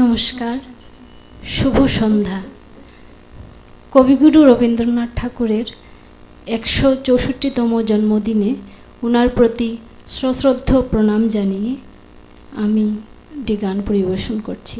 নমস্কার, শুভ সন্ধ্যা। কবিগুরু রবীন্দ্রনাথ ঠাকুরের একশো চৌষট্টিতম জন্মদিনে ওনার প্রতি সশ্রদ্ধ প্রণাম জানিয়ে আমি একটি গান পরিবেশন করছি।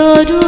সরু